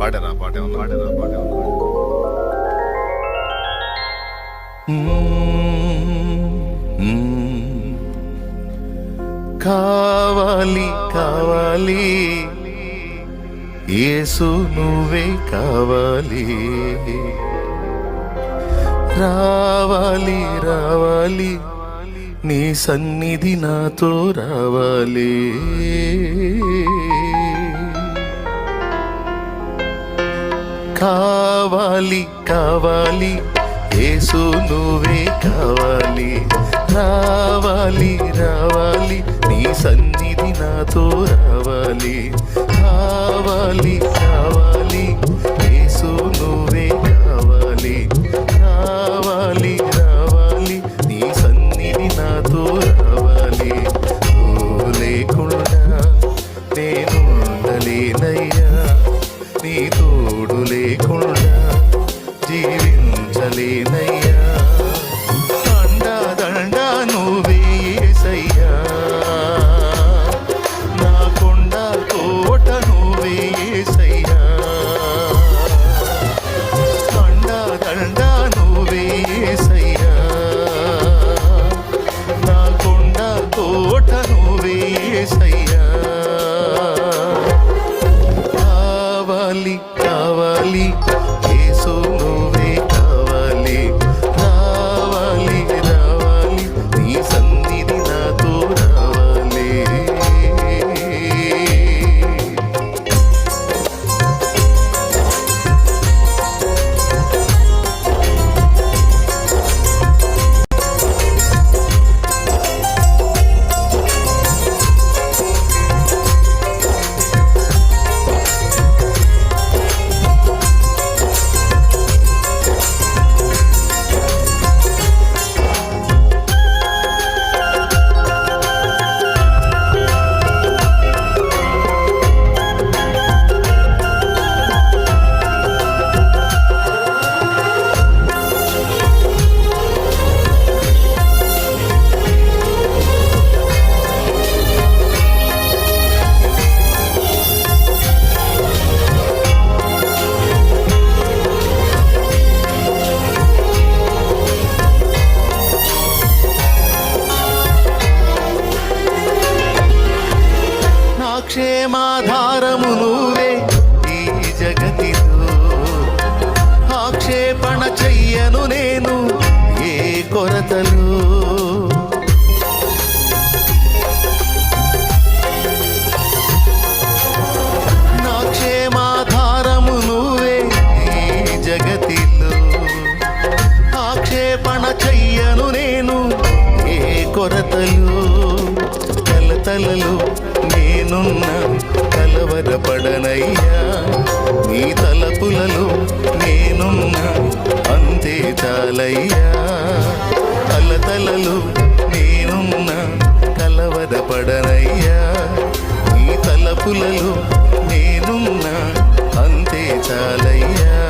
పాడారా పాట ఏమన్నా పాడారా పాట ఏమన్నా కావాలి కావాలి. ఏసు నువ్వే కావాలి. రావాలి రావాలి. నీ సన్నిధి నాతో రావాలి. కావాలి కావాలి ఏసు నువ్వే కావాలి. రావాలి రావాలి నీ సన్నిధి నాతో రావాలి. కావాలి కావాలి క్షేమాధారము నువ్వే ఈ జగతిలో. ఆక్షేపణ చెయ్యను నేను ఏ కొరతలు. నా క్షేమాధారము నువ్వే ఈ జగతిలో. ఆక్షేపణ చెయ్యను నేను ఏ కొరతలు. కలతలలో నేనున్న కలవరపడనయ్యా. నీ తలపులలో నేనున్న అంతే చాలయ్యా. అలతలలు నేనున్న కలవరపడనయ్యా. నీ తలపులలో నేనున్న అంతే చాలయ్యా.